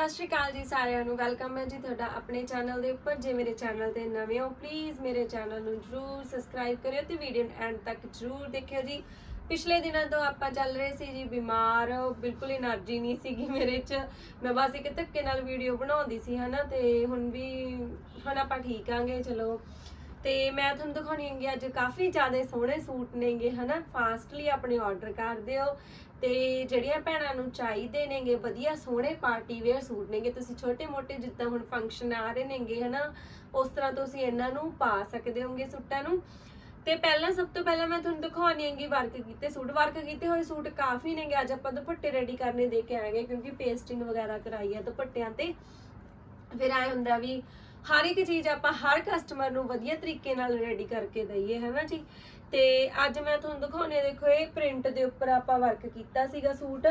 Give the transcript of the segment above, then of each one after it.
ਸਤਿ ਸ਼੍ਰੀ ਅਕਾਲ ਜੀ ਸਾਰਿਆਂ ਨੂੰ, ਵੈਲਕਮ ਹੈ ਜੀ ਤੁਹਾਡਾ ਆਪਣੇ ਚੈਨਲ ਦੇ ਉੱਪਰ, ਜੇ ਮੇਰੇ ਚੈਨਲ ਤੇ ਨਵੇਂ ਹੋ ਪਲੀਜ਼ ਮੇਰੇ ਚੈਨਲ ਨੂੰ ਜਰੂਰ ਸਬਸਕ੍ਰਾਈਬ ਕਰਿਓ ਤੇ ਵੀਡੀਓ ਨੂੰ ਐਂਡ ਤੱਕ ਜਰੂਰ ਦੇਖਿਓ ਜੀ। ਪਿਛਲੇ ਦਿਨਾਂ ਤੋਂ ਆਪਾਂ ਚੱਲ ਰਹੇ ਸੀ ਜੀ ਬਿਮਾਰ, ਬਿਲਕੁਲ એનર્ਜੀ ਨਹੀਂ ਸੀਗੀ ਮੇਰੇ 'ਚ। ਮੈਂ ਬਸ ਇੱਕ ਧੱਕੇ ਨਾਲ ਵੀਡੀਓ ਬਣਾਉਂਦੀ ਸੀ, ਹਨਾ, ਤੇ ਹੁਣ ਵੀ, ਹੁਣ ਆਪਾਂ ਠੀਕ ਆਂਗੇ, ਚਲੋ। ਤੇ ਮੈਂ ਤੁਹਾਨੂੰ ਦਿਖਾਉਣੀ ਹੈਗੀ ਅੱਜ ਕਾਫੀ ਜ਼ਿਆਦਾ ਸੋਹਣੇ ਸੂਟ ਨੇਗੇ, ਹਨਾ ਫਾਸਟਲੀ ਆਪਣੇ ਆਰਡਰ ਕਰ ਦਿਓ। ਤੇ ਜਿਹੜੀਆਂ ਭੈਣਾਂ ਨੂੰ ਚਾਹੀਦੇ ਨੇਗੇ, ਵਧੀਆ ਸੋਹਣੇ ਪਾਰਟੀ ਵੇਅਰ ਸੂਟ ਨੇਗੇ, ਤੁਸੀਂ ਛੋਟੇ ਮੋਟੇ ਜਿੱਦਾਂ ਹੁਣ ਫੰਕਸ਼ਨ ਆ ਰਹੇ ਨੇਗੇ, ਹਨਾ, ਉਸ ਤਰ੍ਹਾਂ ਤੁਸੀਂ ਇਹਨਾਂ ਨੂੰ ਪਾ ਸਕਦੇ ਹੋਗੇ ਸੂਟਾਂ ਨੂੰ। ਤੇ ਪਹਿਲਾਂ ਸਭ ਤੋਂ ਪਹਿਲਾਂ ਮੈਂ ਤੁਹਾਨੂੰ ਦਿਖਾਉਣੀ ਹੈਗੀ ਵਰਕ ਕੀਤੇ ਸੂਟ। ਵਰਕ ਕੀਤੇ ਹੋਏ ਸੂਟ ਕਾਫੀ ਨੇਗੇ, ਅੱਜ ਆਪਾਂ ਦੁਪੱਟੇ ਰੈਡੀ ਕਰਨੇ ਦੇ ਕੇ ਆਏਗੇ ਕਿਉਂਕਿ ਪੇਸਟਿੰਗ ਵਗੈਰਾ ਕਰਾਈ ਆ ਦੁਪੱਟਿਆਂ ਤੇ। ਫਿਰ ਆਏ ਹੁੰਦਾ ਵੀ ਹਰ ਇੱਕ ਚੀਜ਼ ਆਪਾਂ ਹਰ ਕਸਟਮਰ ਨੂੰ ਵਧੀਆ ਤਰੀਕੇ ਨਾਲ ਰੈਡੀ ਕਰਕੇ ਦਈਏ, ਹੈਨਾ ਜੀ? ਤੇ ਅੱਜ ਮੈਂ ਤੁਹਾਨੂੰ ਦਿਖਾਉਣੇ ਦੇਖੋ ਇਹ ਪ੍ਰਿੰਟ ਦੇ ਉੱਪਰ ਆਪਾਂ ਵਰਕ ਕੀਤਾ ਸੀਗਾ ਸੂਟ।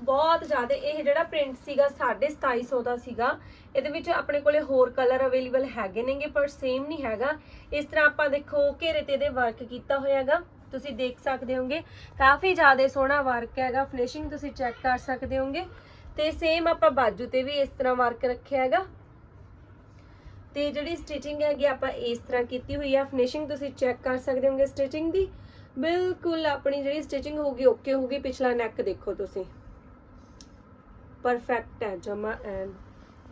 ਬਹੁਤ ਜ਼ਿਆਦਾ, ਇਹ ਜਿਹੜਾ ਪ੍ਰਿੰਟ ਸੀਗਾ 2750 ਦਾ ਸੀਗਾ। ਇਹਦੇ ਵਿੱਚ ਆਪਣੇ ਕੋਲੇ ਹੋਰ ਕਲਰ ਅਵੇਲੇਬਲ ਹੈਗੇ ਨੇਗੇ, ਪਰ ਸੇਮ ਨਹੀਂ ਹੈਗਾ। ਇਸ ਤਰ੍ਹਾਂ ਆਪਾਂ ਦੇਖੋ ਘੇਰੇ ਤੇ ਇਹਦੇ ਵਰਕ ਕੀਤਾ ਹੋਇਆਗਾ ਤੁਸੀਂ ਦੇਖ ਸਕਦੇ ਹੋਗੇ ਕਾਫੀ ਜ਼ਿਆਦਾ ਸੋਹਣਾ ਵਰਕ ਹੈਗਾ। ਫਿਨਿਸ਼ਿੰਗ ਤੁਸੀਂ ਚੈੱਕ ਕਰ ਸਕਦੇ ਹੋਗੇ ਤੇ ਸੇਮ ਆਪਾਂ ਬਾਜੂ ਤੇ ਵੀ ਇਸ ਤਰ੍ਹਾਂ ਵਰਕ ਰੱਖਿਆ ਹੈਗਾ। ਤੇ ਜਿਹੜੀ ਸਟਿਚਿੰਗ ਹੈਗੀ ਆਪਾਂ ਇਸ ਤਰ੍ਹਾਂ ਕੀਤੀ ਹੋਈ ਆ ਫਿਨਿਸ਼ਿੰਗ ਤੁਸੀਂ ਚੈੱਕ ਕਰ ਸਕਦੇ ਹੋਗੇ ਸਟਿਚਿੰਗ ਦੀ। ਬਿਲਕੁਲ ਆਪਣੀ ਜਿਹੜੀ ਸਟਿਚਿੰਗ ਹੋਊਗੀ ਓਕੇ ਹੋਊਗੀ, ਪਿਛਲਾ ਨੈਕ ਦੇਖੋ ਤੁਸੀਂ। ਪਰਫੈਕਟ ਹੈ, ਜਮਾ ਐਨ।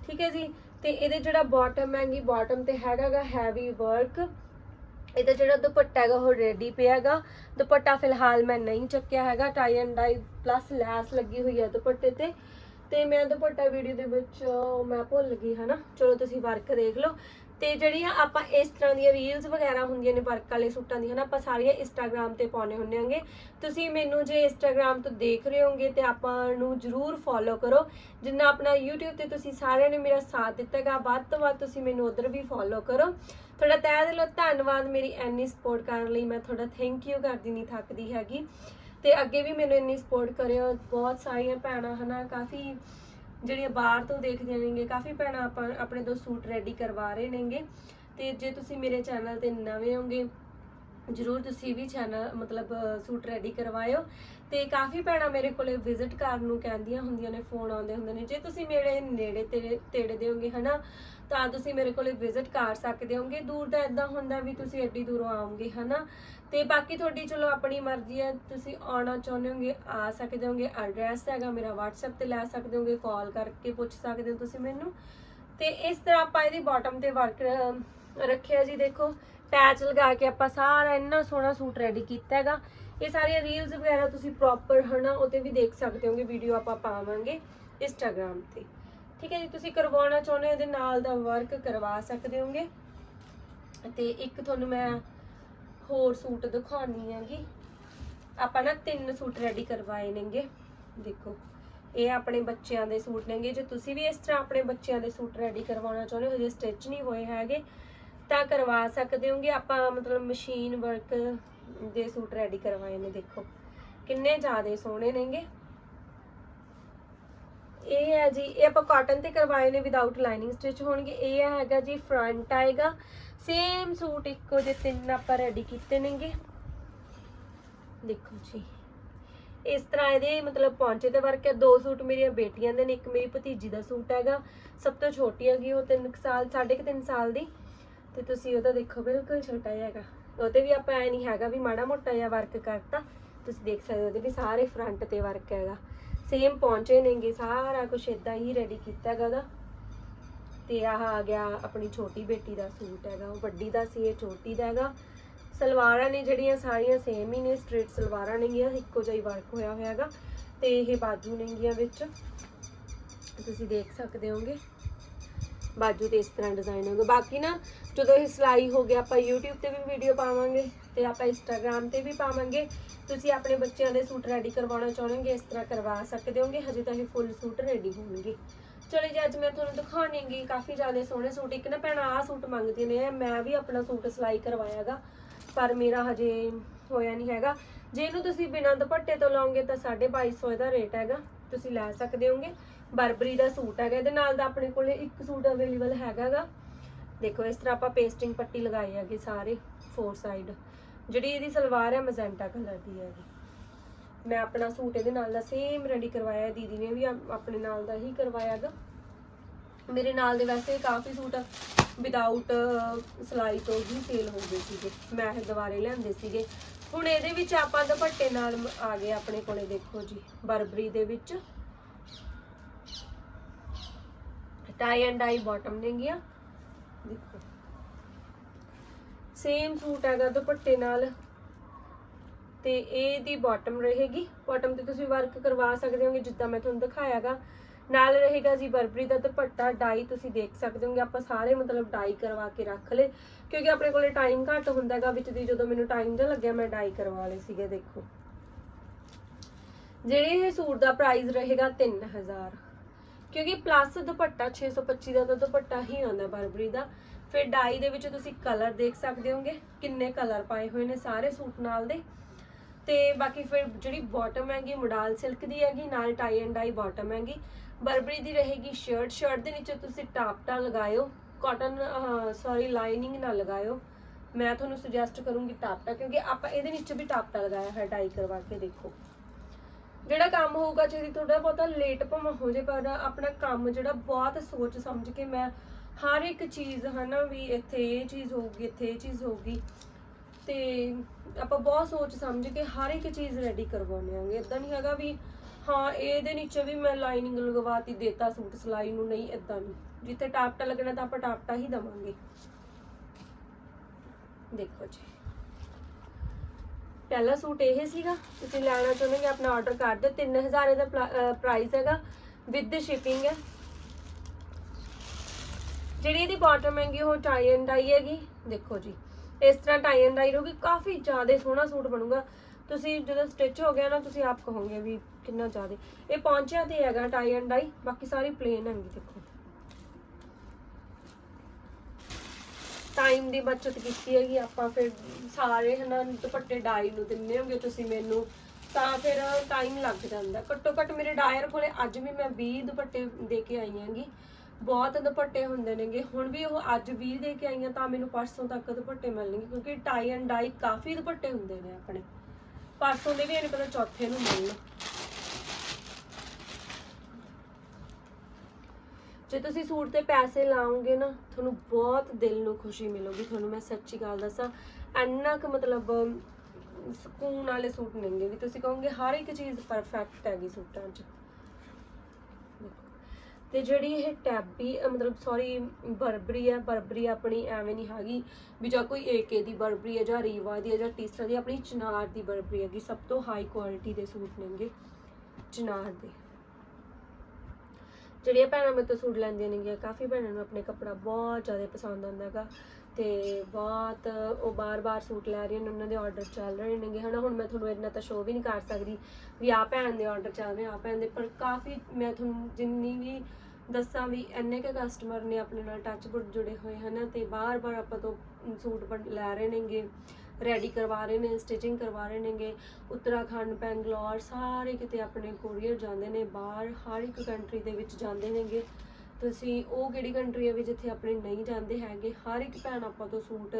ਠੀਕ ਹੈ ਜੀ? ਤੇ ਇਹਦੇ ਜਿਹੜਾ ਬਾਟਮ ਹੈਗੀ ਬਾਟਮ ਤੇ ਹੈਗਾਗਾ ਹੈਵੀ ਵਰਕ ਇਹਦਾ ਜਿਹੜਾ ਦੁਪੱਟਾ ਹੈਗਾ, ਉਹ ਰੈਡੀ ਪਿਆ ਹੈਗਾ। ਦੁਪੱਟਾ ਫਿਲਹਾਲ ਮੈਂ ਨਹੀਂ ਚੱਕਿਆ ਹੈਗਾ। Tie and dye plus lace ਲੱਗੀ ਹੋਈ ਹੈ ਦੁਪੱਟੇ ਤੇ। ਤੇ ਮੈਂ ਦੁਪੱਟਾ ਵੀਡੀਓ ਦੇ ਵਿੱਚ ਮੈਂ ਭੁੱਲ ਗਈ, ਹਨਾ? ਚਲੋ, ਤੁਸੀਂ ਵਰਕ ਦੇਖ ਲਓ। ਤੇ ਜਿਹੜੀਆਂ ਆਪਾਂ ਇਸ ਤਰ੍ਹਾਂ ਦੀਆਂ ਰੀਲਸ ਵਗੈਰਾ ਹੁੰਦੀਆਂ ਨੇ, ਵਰਕ ਵਾਲੇ ਸੂਟਾਂ ਦੀਆਂ ਨਾ ਆਪਾਂ ਸਾਰੀਆਂ ਇੰਸਟਾਗ੍ਰam ਤੇ ਪਾਉਣੇ ਹੁੰਦੇ ਆਂਗੇ। ਤੁਸੀਂ ਮੈਨੂੰ ਜੇ ਇੰਸਟਾਗ੍ਰam ਤੋਂ ਦੇਖ ਰਹੇ ਹੋਗੇ ਤੇ ਆਪਾਂ ਨੂੰ ਜਰੂਰ ਫੋਲੋ ਕਰੋ। ਜਿੰਨਾ ਆਪਣਾ YouTube ਤੇ ਤੁਸੀਂ ਸਾਰਿਆਂ ਨੇ ਮੇਰਾ ਸਾਥ ਦਿੱਤਾਗਾ ਵੱਧ ਤੋਂ ਵੱਧ ਤੁਸੀਂ ਮੈਨੂੰ ਉਧਰ ਵੀ ਫੋਲੋ ਕਰੋ। ਤੁਹਾਡਾ ਤਹਿ ਦਿਲੋਂ ਧੰਨਵਾਦ, ਮੇਰੀ ਐਨੀ ਸਪੋਰਟ ਕਰਨ ਲਈ ਮੈਂ ਤੁਹਾਡਾ ਥੈਂਕ ਯੂ ਕਰਦੀ, ਨਹੀਂ ਥੱਕਦੀ ਹੈਗੀ। ਤੇ ਅੱਗੇ ਵੀ ਮੈਨੂੰ ਇੰਨੀ ਸਪੋਰਟ ਕਰਿਓ, ਬਹੁਤ ਸਾਰੀਆਂ ਭੈਣਾਂ ਹਨਾ, ਕਾਫੀ ਜਿਹੜੀਆਂ ਬਾਹਰ ਤੋਂ ਦੇਖਦੀਆਂ ਨੇਗੇ ਕਾਫੀ ਭੈਣਾਂ ਆਪਾਂ ਆਪਣੇ ਤੋਂ ਸੂਟ ਰੈਡੀ ਕਰਵਾ ਰਹੇ ਨੇਗੇ। ਤੇ ਜੇ ਤੁਸੀਂ ਮੇਰੇ ਚੈਨਲ ਤੇ ਨਵੇਂ ਹੋਗੇ ਜਰੂਰ ਤੁਸੀਂ ਵੀ ਚੈਨਲ ਮਤਲਬ, ਸੂਟ ਰੈਡੀ ਕਰਵਾਇਓ। ਤੇ ਕਾਫੀ ਭੈਣਾਂ ਮੇਰੇ ਕੋਲੇ ਵਿਜ਼ਿਟ ਕਰਨ ਨੂੰ ਕਹਿੰਦੀਆਂ ਹੁੰਦੀਆਂ ਨੇ ਫੋਨ ਆਉਂਦੇ ਹੁੰਦੇ ਨੇ, ਜੇ ਤੁਸੀਂ ਮੇਰੇ ਨੇੜੇ ਤੇੜੇ ਤੇੜੇ ਦੇਓਗੇ ਹਨਾ, ਤਾਂ ਤੁਸੀਂ ਮੇਰੇ ਕੋਲੇ ਵਿਜ਼ਿਟ ਕਰ ਸਕਦੇ ਹੋਗੇ। ਦੂਰ ਦਾ ਇਦਾਂ ਹੁੰਦਾ ਵੀ ਤੁਸੀਂ ਐਡੀ ਦੂਰੋਂ ਆਓਗੇ, ਹਨਾ। ਤੇ ਬਾਕੀ ਤੁਹਾਡੀ, ਚਲੋ, ਆਪਣੀ ਮਰਜ਼ੀ ਹੈ, ਤੁਸੀਂ ਆਉਣਾ ਚਾਹੁੰਦੇ ਹੋਗੇ, ਆ ਸਕਦੇ ਹੋਗੇ ਐਡਰੈਸ ਹੈਗਾ ਮੇਰਾ WhatsApp ਤੇ ਲੈ ਸਕਦੇ ਹੋਗੇ ਕਾਲ ਕਰਕੇ ਪੁੱਛ ਸਕਦੇ ਹੋ ਤੁਸੀਂ ਮੈਨੂੰ। ਤੇ ਇਸ ਤਰ੍ਹਾਂ ਆਪਾਂ ਇਹਦੀ ਬਾਟਮ ਤੇ ਵਰਕ ਰੱਖਿਆ ਜੀ, ਦੇਖੋ। ਪੈਚ ਲਗਾ ਕੇ ਆਪਾਂ ਸਾਰਾ ਇੰਨਾ ਸੋਹਣਾ ਸੂਟ ਰੈਡੀ ਕੀਤਾ ਹੈਗਾ। ਇਹ ਸਾਰੀਆਂ ਰੀਲਸ ਵਗੈਰਾ ਤੁਸੀਂ ਪ੍ਰੋਪਰ ਹਨਾ, ਉਹਤੇ ਵੀ ਦੇਖ ਸਕਦੇ ਹੋਗੇ ਵੀਡੀਓ ਆਪਾਂ ਪਾਵਾਂਗੇ ਇੰਸਟਾਗ੍ਰam ਤੇ। ਠੀਕ ਹੈ ਜੀ, ਤੁਸੀਂ ਕਰਵਾਉਣਾ ਚਾਹੁੰਦੇ ਹੋ, ਇਹਦੇ ਨਾਲ ਦਾ ਵਰਕ ਕਰਵਾ ਸਕਦੇ ਹੋਗੇ। ਤੇ ਇੱਕ ਤੁਹਾਨੂੰ ਮੈਂ ਹੋਰ ਸੂਟ ਦਿਖਾਉਣੀ ਹੈਗੀ। ਆਪਾਂ ਨਾ ਤਿੰਨ ਸੂਟ ਰੈਡੀ ਕਰਵਾਏ ਨੇਗੇ। ਦੇਖੋ, ਇਹ ਆਪਣੇ ਬੱਚਿਆਂ ਦੇ ਸੂਟ ਨੇਗੇ। ਜੇ ਤੁਸੀਂ ਵੀ ਇਸ ਤਰ੍ਹਾਂ ਆਪਣੇ ਬੱਚਿਆਂ ਦੇ ਸੂਟ ਰੈਡੀ ਕਰਵਾਉਣਾ ਚਾਹੁੰਦੇ ਹੋ, ਹਜੇ ਸਟਿਚ ਨਹੀਂ ਹੋਏ ਹੈਗੇ। ਤਾਂ ਕਰਵਾ ਸਕਦੇ ਹੋਗੇ? ਆਪਾਂ ਮਤਲਬ ਮਸ਼ੀਨ ਵਰਕ ਦੇ ਸੂਟ ਰੈਡੀ ਕਰਵਾਏ ਨੇ, ਦੇਖੋ। ਕਿੰਨੇ ਜ਼ਿਆਦੇ ਸੋਹਣੇ ਨੇਗੇ। ਇਹ ਹੈ ਜੀ, ਇਹ ਆਪਾਂ ਕਾਟਨ ਤੇ ਕਰਵਾਏ ਨੇ ਵਿਦਆਊਟ ਲਾਈਨਿੰਗ ਸਟਿਚ ਹੋਣਗੇ। ਇਹ ਹੈਗਾ ਜੀ ਫਰੰਟ ਆਏਗਾ। ਸੇਮ ਸੂਟ ਇੱਕੋ ਜਿਹੇ ਤਿੰਨ ਆਪਾਂ ਰੈਡੀ ਕੀਤੇ ਨੇਗੇ। ਦੇਖੋ ਜੀ। ਇਸ ਤਰ੍ਹਾਂ ਇਹਦੇ ਮਤਲਬ ਪੌਂਚੇ ਤੇ ਵਰਕ ਹੈ। ਦੋ ਸੂਟ ਮੇਰੀਆਂ ਬੇਟੀਆਂ ਦੇ ਨੇ, ਇੱਕ ਮੇਰੀ ਭਤੀਜੀ ਦਾ ਸੂਟ ਹੈਗਾ। ਸਭ ਤੋਂ ਛੋਟੀ ਹੈਗੀ ਉਹ 3 ਸਾਲ, ਸਾਢੇ ਕੁ ਤਿੰਨ ਸਾਲ ਦੀ। ਤੇ ਤੁਸੀਂ ਉਹਦਾ ਦੇਖੋ ਬਿਲਕੁਲ ਛੋਟਾ ਜਿਹਾ ਹੈਗਾ। ਉਹਤੇ ਵੀ ਆਪਾਂ ਐ ਨਹੀਂ ਹੈਗਾ ਵੀ ਮਾੜਾ ਮੋਟਾ ਜਿਹਾ ਵਰਕ ਕਰਤਾ। ਤੁਸੀਂ ਦੇਖ ਸਕਦੇ ਹੋ, ਉਹਦੇ ਵੀ ਸਾਰੇ ਫਰੰਟ ਤੇ ਵਰਕ ਹੈਗਾ। ਸੇਮ ਪਹੁੰਚੇ ਨੇਗੇ, ਸਾਰਾ ਕੁਝ ਇਦਾਂ ਹੀ ਰੈਡੀ ਕੀਤਾ ਹੈਗਾ ਉਹਦਾ। ਤੇ ਆਹ ਆ ਗਿਆ ਆਪਣੀ ਛੋਟੀ ਬੇਟੀ ਦਾ ਸੂਟ ਹੈਗਾ, ਉਹ ਵੱਡੀ ਦਾ ਸੀ, ਇਹ ਛੋਟੀ ਦਾ ਹੈਗਾ। ਸਲਵਾਰਾਂ ਨੇ ਜਿਹੜੀਆਂ ਸਾਰੀਆਂ ਸੇਮ ਹੀ ਨੇ ਸਟ੍ਰੇਟ ਸਲਵਾਰਾਂ ਨੇਗੀਆਂ, ਇੱਕੋ ਜਿਹਾ ਹੀ ਵਰਕ ਹੋਇਆ ਹੋਇਆ ਹੈਗਾ। ਤੇ ਇਹ ਬਾਜੂ ਨੇਗੀਆਂ ਵਿੱਚ। ਤੁਸੀਂ ਦੇਖ ਸਕਦੇ ਹੋਗੇ। ਬਾਜੂ ਤੇ ਇਸ ਤਰ੍ਹਾਂ ਡਿਜ਼ਾਈਨ ਹੋਊਗਾ। ਬਾਕੀ ਨਾ, ਜਦੋਂ ਇਹ ਸਿਲਾਈ ਹੋ ਗਿਆ, ਆਪਾਂ YouTube ਤੇ ਵੀ ਵੀਡੀਓ ਪਾਵਾਂਗੇ ਤੇ ਆਪਾਂ Instagram ਤੇ ਵੀ ਪਾਵਾਂਗੇ। ਤੁਸੀਂ ਆਪਣੇ ਬੱਚਿਆਂ ਦੇ ਸੂਟ ਰੈਡੀ ਕਰਵਾਉਣਾ ਚਾਹੁੰਦੇ ਇਸ ਤਰ੍ਹਾਂ ਕਰਵਾ ਸਕਦੇ ਹੋਗੇ। ਹਜੇ ਤਾਂ ਇਹ ਫੁੱਲ ਸੂਟ ਰੈਡੀ ਹੋਣਗੇ। ਚਲੋ ਜੀ, ਅੱਜ ਮੈਂ ਤੁਹਾਨੂੰ ਦਿਖਾਉਣੀਗੀ ਕਾਫੀ ਜ਼ਿਆਦਾ ਸੋਹਣੇ ਸੂਟ। ਇੱਕ ਨਾ ਭੈਣਾਂ ਆਹ ਸੂਟ ਮੰਗਦੀਆਂ ਨੇ, ਮੈਂ ਵੀ ਆਪਣਾ ਸੂਟ ਸਿਲਾਈ ਕਰਵਾਇਆਗਾ, ਪਰ ਮੇਰਾ ਹਜੇ ਹੋਇਆ ਨਹੀਂ ਹੈਗਾ। ਜੇ ਇਹਨੂੰ ਤੁਸੀਂ ਬਿਨਾਂ ਦੁਪੱਟੇ ਤੋਂ ਲਾਓਗੇ ਤਾਂ 2250 ਇਹਦਾ ਰੇਟ ਹੈਗਾ। ਤੁਸੀਂ ਲੈ ਸਕਦੇ ਹੋਗੇ। ਬਰਬਰੀ ਦਾ ਸੂਟ ਹੈਗਾ, ਇਹਦੇ ਨਾਲ ਦਾ ਆਪਣੇ ਕੋਲੇ ਇੱਕ ਸੂਟ ਅਵੇਲੇਬਲ ਹੈਗਾਗਾ। ਦੇਖੋ, ਇਸ ਤਰ੍ਹਾਂ ਆਪਾਂ ਪੇਸਟਿੰਗ ਪੱਟੀ ਲਗਾਈ ਹੈਗੀ ਸਾਰੇ ਫੋਰ ਸਾਈਡ ਜਿਹੜੀ ਇਹਦੀ ਸਲਵਾਰ ਹੈ ਮਜੈਂਟਾ ਕਲਰ ਦੀ ਹੈਗੀ। ਮੈਂ ਆਪਣਾ ਸੂਟ ਇਹਦੇ ਨਾਲ ਦਾ ਸੇਮ ਰੈਡੀ ਕਰਵਾਇਆ, ਦੀਦੀ ਨੇ ਵੀ ਆਪਣੇ ਨਾਲ ਦਾ ਹੀ ਕਰਵਾਇਆਗਾ। ਮੇਰੇ ਨਾਲ ਦੇ ਵੈਸੇ ਕਾਫੀ ਸੂਟ ਵਿਦਆਊਟ ਸਿਲਾਈ ਤੋਂ ਹੀ ਸੇਲ ਹੋ ਗਏ ਸੀਗੇ। ਮੈਂ ਇਹ ਦੁਬਾਰੇ ਲਿਆਂਦੇ ਸੀਗੇ। ਹੁਣ ਇਹਦੇ ਵਿੱਚ ਆਪਾਂ ਦੁਪੱਟੇ ਨਾਲ ਆ ਗਏ ਆਪਣੇ ਕੋਲੇ, ਦੇਖੋ ਜੀ, ਬਰਬਰੀ ਦੇ ਵਿੱਚ। ਟਾਈ ਐਂਡ ਡਾਈ ਬਾਟਮ ਨੇਗੀਆਂ ਦੇਖੋ। ਸੇਮ ਸੂਟ ਹੈਗਾ ਦੁਪੱਟੇ ਨਾਲ। ਤੇ ਇਹ ਦੀ ਬਾਟਮ ਰਹੇਗੀ। ਬਾਟਮ ਤੇ ਤੁਸੀਂ ਵਰਕ ਕਰਵਾ ਸਕਦੇ ਹੋਗੇ, ਜਿੱਦਾਂ ਮੈਂ ਤੁਹਾਨੂੰ ਦਿਖਾਇਆਗਾ। ਨਾਲ ਰਹੇਗਾ ਜੀ ਬਰਬਰੀ ਦਾ ਦੁਪੱਟਾ ਡਾਈ ਤੁਸੀਂ ਦੇਖ ਸਕਦੇ ਹੋਗੇ। ਆਪਾਂ ਸਾਰੇ ਮਤਲਬ ਡਾਈ ਕਰਵਾ ਕੇ ਰੱਖ ਲਏ। ਕਿਉਂਕਿ ਆਪਣੇ ਕੋਲੇ ਟਾਈਮ ਘੱਟ ਹੁੰਦਾ ਹੈਗਾ। ਵਿੱਚ ਦੀ ਜਦੋਂ ਮੈਨੂੰ ਟਾਈਮ ਜਿਹਾ ਲੱਗਿਆ, ਮੈਂ ਡਾਈ ਕਰਵਾ ਲਏ ਸੀਗੇ, ਦੇਖੋ। ਜਿਹੜੇ ਇਹ ਸੂਟ ਦਾ ਪ੍ਰਾਈਸ ਰਹੇਗਾ 3000 ਕਿਉਂਕਿ ਪਲੱਸ ਦੁਪੱਟਾ 625 ਦਾ ਤਾਂ ਦੁਪੱਟਾ ਹੀ ਆਉਂਦਾ ਬਰਬਰੀ ਦਾ। ਫਿਰ ਡਾਈ ਦੇ ਵਿੱਚ ਤੁਸੀਂ ਕਲਰ ਦੇਖ ਸਕਦੇ ਹੋਗੇ, ਕਿੰਨੇ ਕਲਰ ਪਾਏ ਹੋਏ ਨੇ ਸਾਰੇ ਸੂਟ ਨਾਲ ਦੇ। ਤੇ ਬਾਕੀ ਫਿਰ ਜਿਹੜੀ ਬਾਟਮ ਹੈਗੀ ਮੋਡਲ ਸਿਲਕ ਦੀ ਹੈਗੀ, ਨਾਲ ਟਾਈ ਐਂਡ ਡਾਈ ਬਾਟਮ ਹੈਗੀ। ਬਰਬਰੀ ਦੀ ਰਹੇਗੀ ਸ਼ਰਟ ਸ਼ਰਟ ਦੇ ਨੀਚੇ ਤੁਸੀਂ ਟਾਪਟਾ ਲਗਾਇਓ ਕਾਟਨ ਸੌਰੀ ਲਾਈਨਿੰਗ ਨਾ ਲਗਾਇਓ। ਮੈਂ ਤੁਹਾਨੂੰ ਸੁਜੈਸਟ ਕਰੂੰਗੀ ਟਾਪਟਾ ਕਿਉਂਕਿ ਆਪਾਂ ਇਹਦੇ ਨੀਚੇ ਵੀ ਟਾਪਟਾ ਲਗਾਇਆ ਹੈ ਡਾਈ ਕਰਵਾ ਕੇ ਦੇਖੋ। ਜਿਹੜਾ ਕੰਮ ਹੋਊਗਾ ਜੇ ਥੋੜਾ ਬਹੁਤਾ ਲੇਟ ਭਾਵੇਂ ਹੋ ਜੇ, ਪਰ ਆਪਣਾ ਕੰਮ ਜਿਹੜਾ ਬਹੁਤ ਸੋਚ ਸਮਝ ਕੇ ਮੈਂ ਹਰ ਇੱਕ ਚੀਜ਼ ਹਨਾ ਵੀ ਇੱਥੇ ਇਹ ਚੀਜ਼ ਹੋਊਗੀ, ਇੱਥੇ ਇਹ ਚੀਜ਼ ਹੋਊਗੀ। ਤੇ ਆਪਾਂ ਬਹੁਤ ਸੋਚ ਸਮਝ ਕੇ ਹਰ ਇੱਕ ਚੀਜ਼ ਰੈਡੀ ਕਰਵਾਉਂਦੇ ਆਂਗੇ ਇਦਾਂ ਨਹੀਂ ਹੈਗਾ ਵੀ ਹਾਂ, ਇਹਦੇ ਨੀਚੇ ਵੀ ਮੈਂ ਲਾਈਨਿੰਗ ਲਗਵਾਤੀ, ਦੇਤਾ ਸੂਟ ਸਿਲਾਈ ਨੂੰ, ਨਹੀਂ ਇਦਾਂ ਨਹੀਂ ਜਿੱਥੇ ਟਾਪਟਾ ਲੱਗਣਾ ਤਾਂ ਆਪਾਂ ਟਾਪਟਾ ਹੀ ਦਵਾਂਗੇ। ਦੇਖੋ ਜੀ। ਪਹਿਲਾ ਸੂਟ ਇਹ ਸੀਗਾ, ਤੁਸੀਂ ਲੈਣਾ ਚਾਹੁੰਦੇ ਹੋ, ਆਪਣਾ ਆਰਡਰ ਕਰ ਦਿਓ। 3000 ਇਹਦਾ ਪ੍ਰਾਈਸ ਹੈਗਾ ਵਿਦ ਸ਼ਿਪਿੰਗ ਹੈ। ਜਿਹੜੀ ਇਹਦੀ ਬਾਟਮ ਹੈਗੀ ਉਹ ਟਾਈ ਐਂਡ ਡਾਈ ਹੈਗੀ। ਦੇਖੋ ਜੀ, ਇਸ ਤਰ੍ਹਾਂ ਟਾਈ ਐਂਡ ਡਾਈ ਰਹੂਗੀ, ਕਾਫੀ ਜ਼ਿਆਦਾ ਸੋਹਣਾ ਸੂਟ ਬਣੂਗਾ। ਤੁਸੀਂ ਜਦੋਂ ਸਟਿਚ ਹੋ ਗਿਆ ਨਾ, ਤੁਸੀਂ ਆਪ ਕਹੋਗੇ ਵੀ ਕਿੰਨਾ ਜ਼ਿਆਦਾ। ਇਹ ਪਹੁੰਚਿਆ ਤੇ ਹੈਗਾ ਟਾਈ ਐਂਡ ਡਾਈ ਬਾਕੀ ਸਾਰੀ ਪਲੇਨ ਹੈਗੀ, ਦੇਖੋ। ਟਾਈਮ ਦੀ ਬਚਤ ਕੀਤੀ ਹੈਗੀ, ਆਪਾਂ ਫਿਰ ਸਾਰੇ ਹਨਾ ਦੁਪੱਟੇ ਡਾਈ ਨੂੰ ਦਿੰਨੇ ਹੋਗੇ ਤੁਸੀਂ ਮੈਨੂੰ, ਤਾਂ ਫਿਰ ਟਾਈਮ ਲੱਗ ਜਾਂਦਾ। ਘੱਟੋ ਘੱਟ ਮੇਰੇ ਡਾਇਰ ਕੋਲੇ ਅੱਜ ਵੀ ਮੈਂ 20 ਦੁਪੱਟੇ ਦੇ ਕੇ ਆਈ ਹਾਂਗੀ। ਬਹੁਤ ਦੁਪੱਟੇ ਹੁੰਦੇ ਨੇਗੇ। ਹੁਣ ਵੀ ਉਹ ਅੱਜ 20 ਦੇ ਕੇ ਆਈਆਂ, ਤਾਂ ਮੈਨੂੰ ਪਰਸੋਂ ਤੱਕ ਦੁਪੱਟੇ ਮਿਲਣਗੇ, ਕਿਉਂਕਿ ਟਾਈ ਐਂਡ ਡਾਈ ਕਾਫੀ ਦੁਪੱਟੇ ਹੁੰਦੇ ਨੇ ਆਪਣੇ। ਪਰਸੋਂ ਦੇ ਵੀ ਇਹਨੂੰ ਪਤਾ ਚੌਥੇ ਨੂੰ ਮਿਲਣ। ਜੇ ਤੁਸੀਂ ਸੂਟ ਤੇ ਪੈਸੇ ਲਾਓਗੇ ਨਾ, ਤੁਹਾਨੂੰ ਬਹੁਤ ਦਿਲ ਨੂੰ ਖੁਸ਼ੀ ਮਿਲੂਗੀ। ਤੁਹਾਨੂੰ ਮੈਂ ਸੱਚੀ ਗੱਲ ਦੱਸਾਂ, ਇੰਨਾ ਕੁ ਮਤਲਬ ਸਕੂਨ ਵਾਲੇ ਸੂਟ ਨੇਗੇ ਵੀ ਤੁਸੀਂ ਕਹੋਗੇ, ਹਰ ਇੱਕ ਚੀਜ਼ ਪਰਫੈਕਟ ਹੈਗੀ ਸੂਟਾਂ 'ਚ। ਦੇਖੋ। ਤੇ ਜਿਹੜੀ ਇਹ ਟੈਬੀ ਮਤਲਬ ਸੌਰੀ ਬਰਬਰੀ ਹੈ, ਬਰਬਰੀ ਆਪਣੀ ਐਵੇਂ ਨਹੀਂ ਹੈਗੀ ਵੀ ਜਾਂ ਕੋਈ ਏਕੇ ਦੀ ਬਰਬਰੀ ਹੈ ਜਾਂ ਰੀਵਾ ਦੀ ਹੈ ਜਾਂ ਟੀਸਰਾ ਦੀ, ਆਪਣੀ ਚਨਾਰ ਦੀ ਬਰਬਰੀ ਹੈਗੀ, ਸਭ ਤੋਂ ਹਾਈ ਕੁਆਲਿਟੀ ਦੇ ਸੂਟ ਨੇਗੇ ਚਨਾਰ ਦੇ। ਜਿਹੜੀਆਂ ਭੈਣਾਂ ਮੇਰੇ ਤੋਂ ਸੂਟ ਲੈਂਦੀਆਂ ਨੇਗੀਆਂ, ਕਾਫੀ ਭੈਣਾਂ ਨੂੰ ਆਪਣੇ ਕੱਪੜਾ ਬਹੁਤ ਜ਼ਿਆਦਾ ਪਸੰਦ ਆਉਂਦਾ ਹੈਗਾ ਤੇ ਬਹੁਤ ਉਹ ਬਾਰ-ਬਾਰ ਸੂਟ ਲੈ ਰਹੀਆਂ ਨੇ, ਉਹਨਾਂ ਦੇ ਆਰਡਰ ਚੱਲ ਰਹੇ ਨੇਗੇ। ਹਨਾ, ਹੁਣ ਮੈਂ ਤੁਹਾਨੂੰ ਇੰਨਾ ਤਾਂ ਸ਼ੋਅ ਵੀ ਨਹੀਂ ਕਰ ਸਕਦੀ ਵੀ ਆ ਭੈਣ ਦੇ ਆਰਡਰ ਚੱਲ ਰਹੇ ਆ ਭੈਣ ਦੇ, ਪਰ ਕਾਫੀ ਮੈਂ ਤੁਹਾਨੂੰ ਜਿੰਨੀ ਵੀ ਦੱਸਾਂ ਵੀ ਇੰਨੇ ਕੁ ਕਸਟਮਰ ਨੇ ਆਪਣੇ ਨਾਲ ਟੱਚ ਬੁੱਡ ਜੁੜੇ ਹੋਏ, ਹਨ, ਤੇ ਬਾਰ-ਬਾਰ ਆਪਾਂ ਤੋਂ ਸੂਟ ਲੈ ਰਹੇ ਨੇਗੇ। ਰੈਡੀ ਕਰਵਾ ਰਹੇ ਨੇ ਸਟਿਚਿੰਗ ਕਰਵਾ ਰਹੇ ਨੇਗੇ। ਉੱਤਰਾਖੰਡ, ਬੈਂਗਲੌਰ ਸਾਰੇ ਕਿਤੇ ਆਪਣੇ ਕੋਰੀਅਰ ਜਾਂਦੇ ਨੇ, ਬਾਹਰ ਹਰ ਇੱਕ ਕੰਟਰੀ ਦੇ ਵਿੱਚ ਜਾਂਦੇ ਨੇਗੇ। ਤੁਸੀਂ ਉਹ ਕਿਹੜੀ ਕੰਟਰੀ ਹੈ ਵੀ ਜਿੱਥੇ ਆਪਣੇ ਨਹੀਂ ਜਾਂਦੇ ਹੈਗੇ? ਹਰ ਇੱਕ ਭੈਣ ਆਪਾਂ ਤੋਂ ਸੂਟ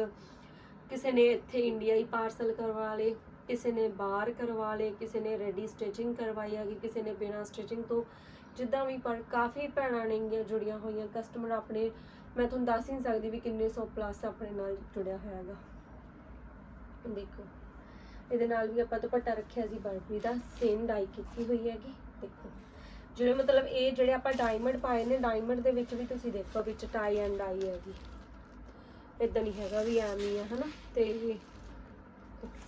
ਕਿਸੇ ਨੇ ਇੱਥੇ ਇੰਡੀਆ ਹੀ ਪਾਰਸਲ ਕਰਵਾ ਲਏ, ਕਿਸੇ ਨੇ ਬਾਹਰ ਕਰਵਾ ਲਏ, ਕਿਸੇ ਨੇ ਰੈਡੀ ਸਟਿਚਿੰਗ ਕਰਵਾਈ ਹੈਗੀ, ਕਿਸੇ ਨੇ ਬਿਨਾਂ ਸਟਿਚਿੰਗ ਤੋਂ। ਜਿੱਦਾਂ ਵੀ ਪਰ ਕਾਫੀ ਭੈਣਾਂ ਨੇਗੀਆਂ ਜੁੜੀਆਂ ਹੋਈਆਂ ਕਸਟਮਰ ਆਪਣੇ, ਮੈਂ ਤੁਹਾਨੂੰ ਦੱਸ ਹੀ ਨਹੀਂ ਸਕਦੀ ਵੀ ਕਿੰਨੇ ਸੌ ਪਲੱਸ ਆਪਣੇ ਨਾਲ ਜੁੜਿਆ ਹੋਇਆ ਹੈਗਾ। ਦੇਖੋ। ਇਹਦੇ ਨਾਲ ਵੀ ਆਪਾਂ ਦੁਪੱਟਾ ਰੱਖਿਆ ਸੀ ਬਰਬਰੀ ਦਾ ਸੇਮ ਡਾਈ ਕੀਤੀ ਹੋਈ ਹੈਗੀ, ਦੇਖੋ। ਜਿਹੜੇ ਮਤਲਬ ਇਹ ਜਿਹੜੇ ਆਪਾਂ ਡਾਇਮੰਡ ਪਾਏ ਨੇ ਡਾਇਮੰਡ ਦੇ ਵਿੱਚ ਵੀ ਤੁਸੀਂ ਦੇਖੋ ਵਿੱਚ ਟਾਈ ਐਂਡ ਡਾਈ ਹੈਗੀ। ਇਦਾਂ ਨਹੀਂ ਹੈਗਾ ਵੀ ਐਵੇਂ ਹੀ ਆ, ਹਨਾ? ਤੇ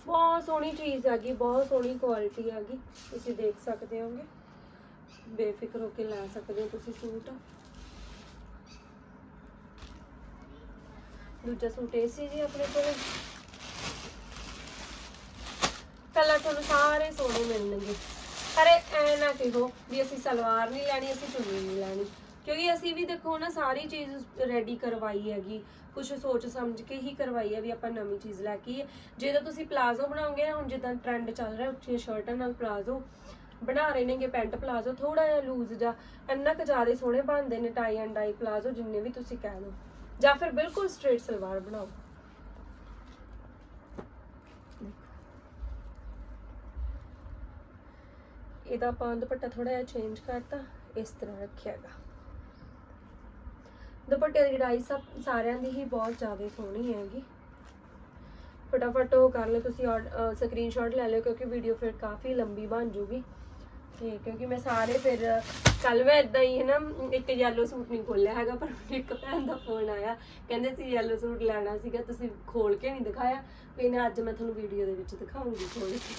ਬਹੁਤ ਸੋਹਣੀ ਚੀਜ਼ ਹੈਗੀ, ਬਹੁਤ ਸੋਹਣੀ ਕੁਆਲਿਟੀ ਹੈਗੀ। ਤੁਸੀਂ ਦੇਖ ਸਕਦੇ ਹੋਗੇ। ਬੇਫਿਕਰ ਹੋ ਕੇ ਲੈ ਸਕਦੇ ਹੋ ਤੁਸੀਂ ਸੂਟ। ਦੂਜਾ ਸੂਟ ਇਹ ਸੀ ਜੀ ਆਪਣੇ ਕੋਲ। ਕਲਰ ਤੁਹਾਨੂੰ ਸਾਰੇ ਸੋਹਣੇ ਮਿਲਣਗੇ। ਪਰ ਐ ਨਾ ਕਿਹੋ ਵੀ ਅਸੀਂ ਸਲਵਾਰ ਨਹੀਂ ਲੈਣੀ, ਅਸੀਂ ਚੁੰਨੀ ਨਹੀਂ ਲੈਣੀ। ਕਿਉਂਕਿ ਅਸੀਂ ਵੀ ਦੇਖੋ ਨਾ, ਸਾਰੀ ਚੀਜ਼ ਰੈਡੀ ਕਰਵਾਈ ਹੈਗੀ। ਕੁਝ ਸੋਚ ਸਮਝ ਕੇ ਹੀ ਕਰਵਾਈ ਹੈ ਵੀ ਆਪਾਂ ਨਵੀਂ ਚੀਜ਼ ਲੈ ਕੇ ਆਈਏ। ਜੇ ਤਾਂ ਤੁਸੀਂ ਪਲਾਜ਼ੋ ਬਣਾਉਂਗੇ ਨਾ ਹੁਣ ਜਿੱਦਾਂ ਟ੍ਰੈਂਡ ਚੱਲ ਰਿਹਾ, ਉੱਚੀਆਂ ਸ਼ਰਟਾਂ ਨਾਲ ਪਲਾਜ਼ੋ ਬਣਾ ਰਹੇ ਨੇਗੇ, ਪੈਂਟ ਪਲਾਜ਼ੋ ਥੋੜਾ ਜਿਹਾ ਲੂਜ਼ ਜਾਂ ਇੰਨਾ ਕੁ ਜ਼ਿਆਦਾ ਸੋਹਣੇ ਬਣਦੇ ਨੇ ਟਾਈ ਐਂਡ ਡਾਈ ਪਲਾਜ਼ੋ, ਜਿੰਨੇ ਵੀ ਤੁਸੀਂ ਕਹਿ ਲਓ। ਜਾਂ ਫਿਰ ਬਿਲਕੁਲ ਸਟ੍ਰੇਟ ਸਲਵਾਰ ਬਣਾਓ। ਇਹਦਾ ਆਪਾਂ ਦੁਪੱਟਾ ਥੋੜਾ ਜਿਹਾ ਚੇਂਜ ਕਰਤਾ, ਇਸ ਤਰ੍ਹਾਂ ਰੱਖਿਆਗਾ। ਦੁਪੱਟੇ ਦੀ ਕਢਾਈ ਸਭ ਸਾਰਿਆਂ ਦੀ ਹੀ ਬਹੁਤ ਜ਼ਿਆਦਾ ਸੋਹਣੀ ਹੈਗੀ। ਫਟਾਫਟ ਉਹ ਕਰ ਲਓ, ਤੁਸੀਂ ਸਕਰੀਨਸ਼ਾਟ ਲੈ ਲਿਓ, ਕਿਉਂਕਿ ਵੀਡੀਓ ਫਿਰ ਕਾਫੀ ਲੰਬੀ ਬਣ ਜੂਗੀ। ਤੇ ਕਿਉਂਕਿ ਮੈਂ ਸਾਰੇ ਫਿਰ ਕੱਲ ਮੈਂ ਇਦਾਂ ਹੀ ਹੈ ਨਾ ਇੱਕ ਯੈਲੋ ਸੂਟ ਨਹੀਂ ਖੋਲਿਆ ਹੈਗਾ, ਪਰ ਮੈਨੂੰ ਇੱਕ ਭੈਣ ਦਾ ਫੋਨ ਆਇਆ। ਕਹਿੰਦੇ ਸੀ ਯੈਲੋ ਸੂਟ ਲੈਣਾ ਸੀਗਾ, ਤੁਸੀਂ ਖੋਲ ਕੇ ਨਹੀਂ ਦਿਖਾਇਆ। ਵੀ ਨਾ ਅੱਜ ਮੈਂ ਤੁਹਾਨੂੰ ਵੀਡੀਓ ਦੇ ਵਿੱਚ ਦਿਖਾਉਂਗੀ ਖੋਲ ਕੇ।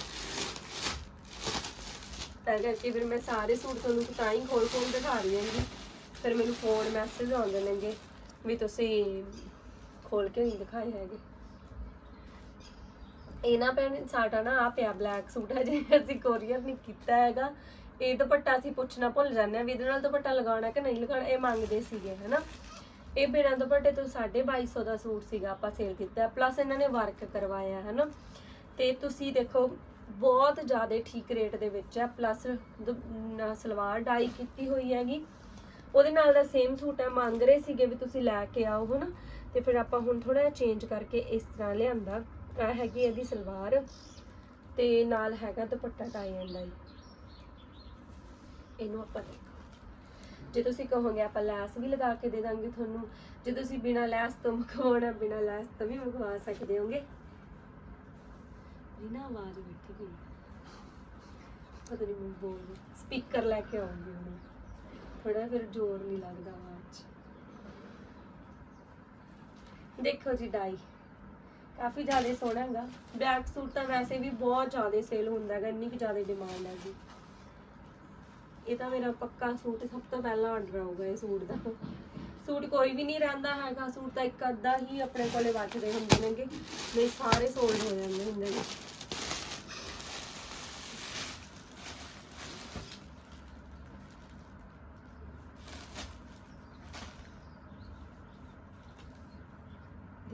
ਤਾਂ ਕਰਕੇ ਫਿਰ ਮੈਂ ਸਾਰੇ ਸੂਟ ਤੁਹਾਨੂੰ ਤਾਂ ਹੀ ਖੋਲ ਖੋਲ ਦਿਖਾ ਰਹੀ ਹਾਂ ਫਿਰ ਮੈਨੂੰ ਫੋਨ ਮੈਸੇਜ ਆਉਂਦੇ ਨੇਗੇ ਵੀ ਤੁਸੀਂ ਖੋਲ ਕੇ ਨਹੀਂ ਦਿਖਾਏ ਹੈਗੇ। ਇਹ ਨਾ ਭੈਣ, ਸਾਡਾ ਨਾ ਆ ਪਿਆ ਬਲੈਕ ਸੂਟ ਹੈ ਜੇ ਅਸੀਂ ਕੋਰੀਅਰ ਨਹੀਂ ਕੀਤਾ ਹੈਗਾ, ਇਹ ਦੁਪੱਟਾ ਅਸੀਂ ਪੁੱਛਣਾ ਭੁੱਲ ਜਾਂਦੇ ਆ ਵੀ ਇਹਦੇ ਨਾਲ ਦੁਪੱਟਾ ਲਗਾਉਣਾ ਕਿ ਨਹੀਂ ਲਗਾਉਣਾ, ਇਹ ਮੰਗਦੇ ਸੀਗੇ, ਹਨਾ। ਇਹ ਬਿਨਾਂ ਦੁਪੱਟੇ ਤੋਂ 2250 ਦਾ ਸੂਟ ਸੀਗਾ, ਆਪਾਂ ਸੇਲ ਕੀਤਾ ਪਲੱਸ ਇਹਨਾਂ ਨੇ ਵਰਕ ਕਰਵਾਇਆ, ਹਨਾ। ਤੇ ਤੁਸੀਂ ਦੇਖੋ ਬਹੁਤ ਜ਼ਿਆਦਾ ਠੀਕ ਰੇਟ ਦੇ ਵਿੱਚ ਹੈ ਪਲੱਸ ਸਲਵਾਰ ਡਾਈ ਕੀਤੀ ਹੋਈ ਹੈਗੀ। ਉਹਦੇ ਨਾਲ ਦਾ ਸੇਮ ਸੂਟ ਹੈ, ਮੰਗ ਰਹੇ ਸੀਗੇ ਵੀ ਤੁਸੀਂ ਲੈ ਕੇ ਆਓ, ਹਨਾ। ਤੇ ਫਿਰ ਆਪਾਂ ਹੁਣ ਥੋੜਾ ਜਿਹਾ ਚੇਂਜ ਕਰਕੇ ਇਸ ਤਰ੍ਹਾਂ ਲਿਆਂਦਾ। ਇਹ ਹੈਗੀ ਇਹਦੀ ਸਲਵਾਰ ਤੇ ਨਾਲ ਹੈਗਾ ਦੁਪੱਟਾ ਟਾਈ ਐਂਡ ਡਾਈ ਇਹਨੂੰ ਆਪਾਂ ਦੇਖੋ ਜੇ ਤੁਸੀਂ ਕਹੋਗੇ ਆਪਾਂ ਲੈਸ ਵੀ ਲਗਾ ਕੇ ਦੇ ਦਾਂਗੇ ਤੁਹਾਨੂੰ, ਜੇ ਤੁਸੀਂ ਬਿਨਾ ਲੈਸ ਤੋਂ ਮਖਵਾਉਣਾ ਬਿਨਾ ਲੈਸ ਤੋਂ ਵੀ ਮਖਵਾ ਸਕਦੇ ਹੋਗੇ। ਬਿਨਾ ਆਵਾਜ਼ ਬੈਠੀ ਗਈ ਪਤਾ ਨਹੀਂ ਮੈਂ ਬੋਲ ਸਪੀਕਰ ਲੈ ਕੇ ਆਉਂਗੀ ਹੁਣ। ਥੋੜਾ ਫਿਰ ਜ਼ੋਰ ਨਹੀਂ ਲੱਗਦਾ ਆਵਾਜ਼ ਦੇਖੋ ਜੀ ਡਾਈ। ਕਾਫੀ ਜ਼ਿਆਦਾ ਸੋਹਣਾ ਹੈਗਾ। ਬਲੈਕ ਸੂਟ ਤਾਂ ਵੈਸੇ ਵੀ ਬਹੁਤ ਜ਼ਿਆਦਾ ਸੇਲ ਹੁੰਦਾ ਹੈਗਾ, ਇੰਨੀ ਕੁ ਜ਼ਿਆਦਾ ਡਿਮਾਂਡ ਹੈਗੀ ਇਹ ਤਾਂ ਮੇਰਾ ਪੱਕਾ ਸੂਟ ਸਭ ਤੋਂ ਪਹਿਲਾਂ ਆਰਡਰ ਆਊਗਾ ਇਹ ਸੂਟ ਦਾ। ਸੂਟ ਕੋਈ ਵੀ ਨਹੀਂ ਰਹਿੰਦਾ ਹੈਗਾ। ਸੂਟ ਤਾਂ ਇੱਕ ਅੱਧਾ ਹੀ ਆਪਣੇ ਕੋਲੇ ਬਚਦੇ ਹੁੰਦੇ ਨੇਗੇ। ਨਹੀਂ, ਸਾਰੇ ਸੋਲਡ ਹੋ ਜਾਂਦੇ ਹੁੰਦੇ ਨੇ।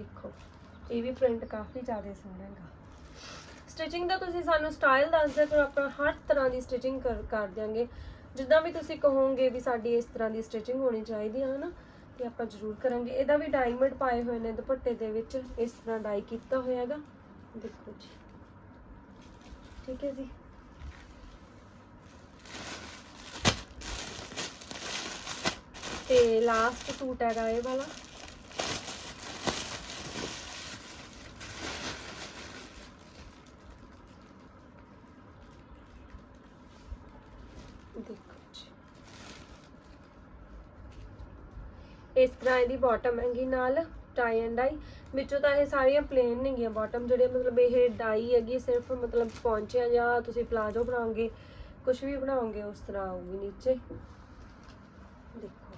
ਦੇਖੋ, ਇਹ ਵੀ ਪ੍ਰਿੰਟ ਕਾਫੀ ਜ਼ਿਆਦਾ ਸੋਹਣਾ ਹੈਗਾ। ਸਟਿਚਿੰਗ ਦਾ ਤੁਸੀਂ ਸਾਨੂੰ ਸਟਾਈਲ ਦੱਸ ਦਿਓ ਫਿਰ ਆਪਾਂ ਹਰ ਤਰ੍ਹਾਂ ਦੀ ਸਟਿਚਿੰਗ ਕਰ ਕਰ ਦਿਆਂਗੇ। ਜਿੱਦਾਂ ਵੀ ਤੁਸੀਂ ਕਹੋਗੇ ਵੀ ਸਾਡੀ ਇਸ ਤਰ੍ਹਾਂ ਦੀ ਸਟਿਚਿੰਗ ਹੋਣੀ ਚਾਹੀਦੀ ਹੈ ਹਨਾ, ਤੇ ਆਪਾਂ ਜ਼ਰੂਰ ਕਰਾਂਗੇ। ਇਹਦਾ ਵੀ ਡਾਇਮੰਡ ਪਾਏ ਹੋਏ ਨੇ ਦੁਪੱਟੇ ਦੇ ਵਿੱਚ, ਇਸ ਤਰ੍ਹਾਂ ਡਾਈ ਕੀਤਾ ਹੋਇਆ ਹੈਗਾ। ਦੇਖੋ ਜੀ। ਠੀਕ ਹੈ ਜੀ। ਤੇ ਲਾਸਟ ਸੂਟ ਹੈਗਾ ਇਹ ਵਾਲਾ ਦੇਖੋ ਜੀ ਇਸ ਤਰ੍ਹਾਂ ਇਹਦੀ ਬਾਟਮ ਹੈਗੀ ਨਾਲ ਟਾਈ ਐਂਡ ਡਾਈ ਵਿੱਚੋਂ ਤਾਂ ਇਹ ਸਾਰੀਆਂ ਪਲੇਨ ਨੇਗੀਆਂ ਬਾਟਮ ਜਿਹੜੇ ਮਤਲਬ ਇਹ ਡਾਈ ਹੈਗੀ, ਸਿਰਫ ਮਤਲਬ ਪੌਂਚਿਆ ਜਾਂ ਤੁਸੀਂ ਪਲਾਜੋ ਬਣਾਓਗੇ ਕੁਝ ਵੀ ਬਣਾਓਗੇ, ਉਸ ਤਰ੍ਹਾਂ ਆਊਗੀ ਨੀਚੇ। ਦੇਖੋ,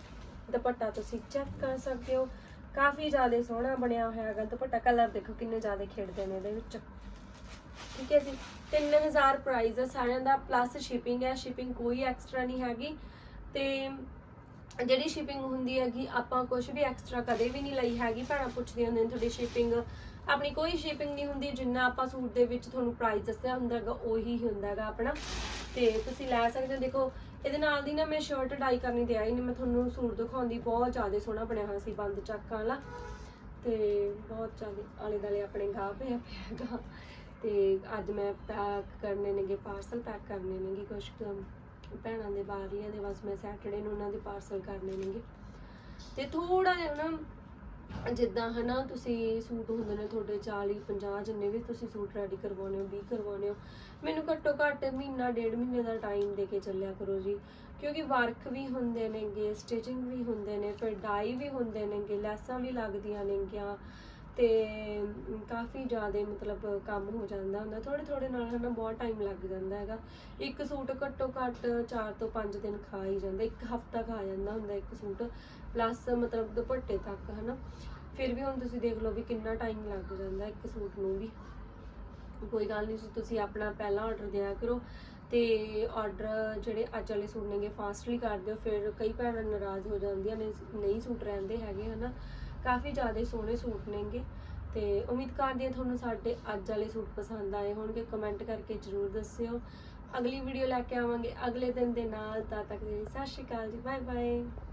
ਦੁਪੱਟਾ ਤੁਸੀਂ ਚੈੱਕ ਕਰ ਸਕਦੇ ਹੋ। ਕਾਫੀ ਜ਼ਿਆਦਾ ਸੋਹਣਾ ਬਣਿਆ ਹੋਇਆ ਹੈਗਾ ਦੁਪੱਟਾ ਕਲਰ ਦੇਖੋ ਕਿੰਨੇ ਜ਼ਿਆਦਾ ਖਿੜਦੇ ਨੇ ਇਹਦੇ ਵਿੱਚ। ਠੀਕ ਹੈ ਜੀ 3000 ਪ੍ਰਾਈਸ ਹੈ ਸਾਰਿਆਂ ਦਾ ਪਲੱਸ ਸ਼ਿਪਿੰਗ ਹੈ ਸ਼ਿਪਿੰਗ ਕੋਈ ਐਕਸਟਰਾ ਨਹੀਂ ਹੈਗੀ। ਤੇ ਜਿਹੜੀ ਸ਼ਿਪਿੰਗ ਹੁੰਦੀ ਹੈਗੀ, ਆਪਾਂ ਕੁਝ ਵੀ ਐਕਸਟਰਾ ਕਦੇ ਵੀ ਨਹੀਂ ਲਈ ਹੈਗੀ, ਭੈਣਾਂ ਪੁੱਛਦੀਆਂ ਹੁੰਦੀਆਂ ਨੇ, ਤੁਹਾਡੀ ਸ਼ਿਪਿੰਗ ਆਪਣੀ ਕੋਈ ਸ਼ਿਪਿੰਗ ਨਹੀਂ ਹੁੰਦੀ, ਜਿੰਨਾ ਆਪਾਂ ਸੂਟ ਦੇ ਵਿੱਚ ਤੁਹਾਨੂੰ ਪ੍ਰਾਈਸ ਦੱਸਿਆ ਹੁੰਦਾ ਹੈਗਾ, ਉਹੀ ਹੁੰਦਾ ਹੈਗਾ ਆਪਣਾ। ਤੇ ਤੁਸੀਂ ਲੈ ਸਕਦੇ ਹੋ, ਦੇਖੋ, ਇਹਦੇ ਨਾਲ ਦੀ ਨਾ ਮੈਂ ਸ਼ਰਟ ਡਾਈ ਕਰਨੀ ਤੇ ਆਈ ਨਹੀਂ ਮੈਂ ਤੁਹਾਨੂੰ ਸੂਟ ਦਿਖਾਉਂਦੀ, ਬਹੁਤ ਜ਼ਿਆਦਾ ਸੋਹਣਾ ਬਣਿਆ ਹੋਇਆ ਸੀ, ਬੰਦ ਚੱਕਾਂ ਵਾਲਾ। ਤੇ ਬਹੁਤ ਜ਼ਿਆਦਾ ਆਲੇ ਦਾਲੇ ਆਪਣੇ ਗਾਹ ਪਿਆ ਪਿਆ ਹੈਗਾ। ਤੇ ਅੱਜ ਮੈਂ ਪੈਕ ਕਰਨੇ ਨੇਗੇ ਪਾਰਸਲ ਪੈਕ ਕਰਨੇ ਨੇਗੇ ਕੁਝ ਭੈਣਾਂ ਦੇ ਬਾਹਰੀਆਂ ਦੇ, ਬਸ ਮੈਂ ਸੈਟਰਡੇ ਨੂੰ ਉਹਨਾਂ ਦੇ ਪਾਰਸਲ ਕਰਨੇ ਨੇਗੇ। ਤੇ ਥੋੜਾ ਜਿਹਾ ਨਾ ਜਿੱਦਾਂ ਹਨਾ, ਤੁਸੀਂ ਸੂਟ ਹੁੰਦੇ ਨੇ ਤੁਹਾਡੇ 40 50 ਜਿੰਨੇ ਵੀ ਤੁਸੀਂ ਸੂਟ ਰੈਡੀ ਕਰਵਾਉਣੇ ਹੋ 20 ਕਰਵਾਉਣੇ ਹੋ, ਮੈਨੂੰ ਘੱਟੋ ਘੱਟ ਮਹੀਨਾ, ਡੇਢ ਮਹੀਨੇ ਦਾ ਟਾਈਮ ਦੇ ਕੇ ਚੱਲਿਆ ਕਰੋ ਜੀ। ਕਿਉਂਕਿ ਵਰਕ ਵੀ ਹੁੰਦੇ ਨੇਗੇ ਸਟਿਚਿੰਗ ਵੀ ਹੁੰਦੇ ਨੇ, ਫਿਰ ਡਾਈ ਵੀ ਹੁੰਦੇ ਨੇਗੇ, ਲੈਸਾਂ ਵੀ ਲੱਗਦੀਆਂ ਨੇਗੀਆਂ। ਤੇ ਕਾਫੀ ਜ਼ਿਆਦਾ ਮਤਲਬ ਕੰਮ ਹੋ ਜਾਂਦਾ ਹੁੰਦਾ। ਥੋੜੇ ਥੋੜੇ ਨਾਲ ਹਨਾ ਬਹੁਤ ਟਾਈਮ ਲੱਗ ਜਾਂਦਾ ਹੈਗਾ। ਇੱਕ ਸੂਟ ਘੱਟੋ ਘੱਟ 4 ਤੋਂ 5 ਦਿਨ ਖਾ ਹੀ ਜਾਂਦਾ। ਇੱਕ ਹਫਤਾ ਖਾ ਜਾਂਦਾ ਹੁੰਦਾ ਇੱਕ ਸੂਟ। ਪਲੱਸ ਮਤਲਬ ਦੁਪੱਟੇ ਤੱਕ ਹਨਾ। ਫਿਰ ਵੀ ਹੁਣ ਤੁਸੀਂ ਦੇਖ ਲਓ ਵੀ ਕਿੰਨਾ ਟਾਈਮ ਲੱਗ ਜਾਂਦਾ ਇੱਕ ਸੂਟ ਨੂੰ ਵੀ। ਕੋਈ ਗੱਲ ਨਹੀਂ ਜੀ, ਤੁਸੀਂ ਆਪਣਾ ਪਹਿਲਾ ਆਰਡਰ ਦਿਆ ਕਰੋ। ਤੇ ਆਰਡਰ ਜਿਹੜੇ ਅੱਜ ਵਾਲੇ ਸੂਟ ਨੇਗੇ ਫਾਸਟਲੀ ਕਰ ਦਿਓ। ਫਿਰ ਕਈ ਭੈਣਾਂ ਨਾਰਾਜ਼ ਹੋ ਜਾਂਦੀਆਂ ਨੇ, ਨਹੀਂ ਸੂਟ ਰਹਿੰਦੇ ਹੈਗੇ ਹਨਾ। ਕਾਫੀ ਜ਼ਿਆਦਾ ਸੋਹਣੇ ਸੂਟ ਨੇਗੇ। ਤੇ ਉਮੀਦ ਕਰਦੀ ਹਾਂ ਤੁਹਾਨੂੰ ਸਾਡੇ ਅੱਜ ਵਾਲੇ ਸੂਟ ਪਸੰਦ ਆਏ ਹੋਣਗੇ। ਕਮੈਂਟ ਕਰਕੇ ਜਰੂਰ ਦੱਸਿਓ। ਅਗਲੀ ਵੀਡੀਓ ਲੈ ਕੇ ਆਵਾਂਗੇ। ਅਗਲੇ ਦਿਨ ਦੇ ਨਾਲ ਤਦ ਤੱਕ ਜੀ ਸਤਿ ਸ਼੍ਰੀ ਅਕਾਲ ਜੀ। Bye bye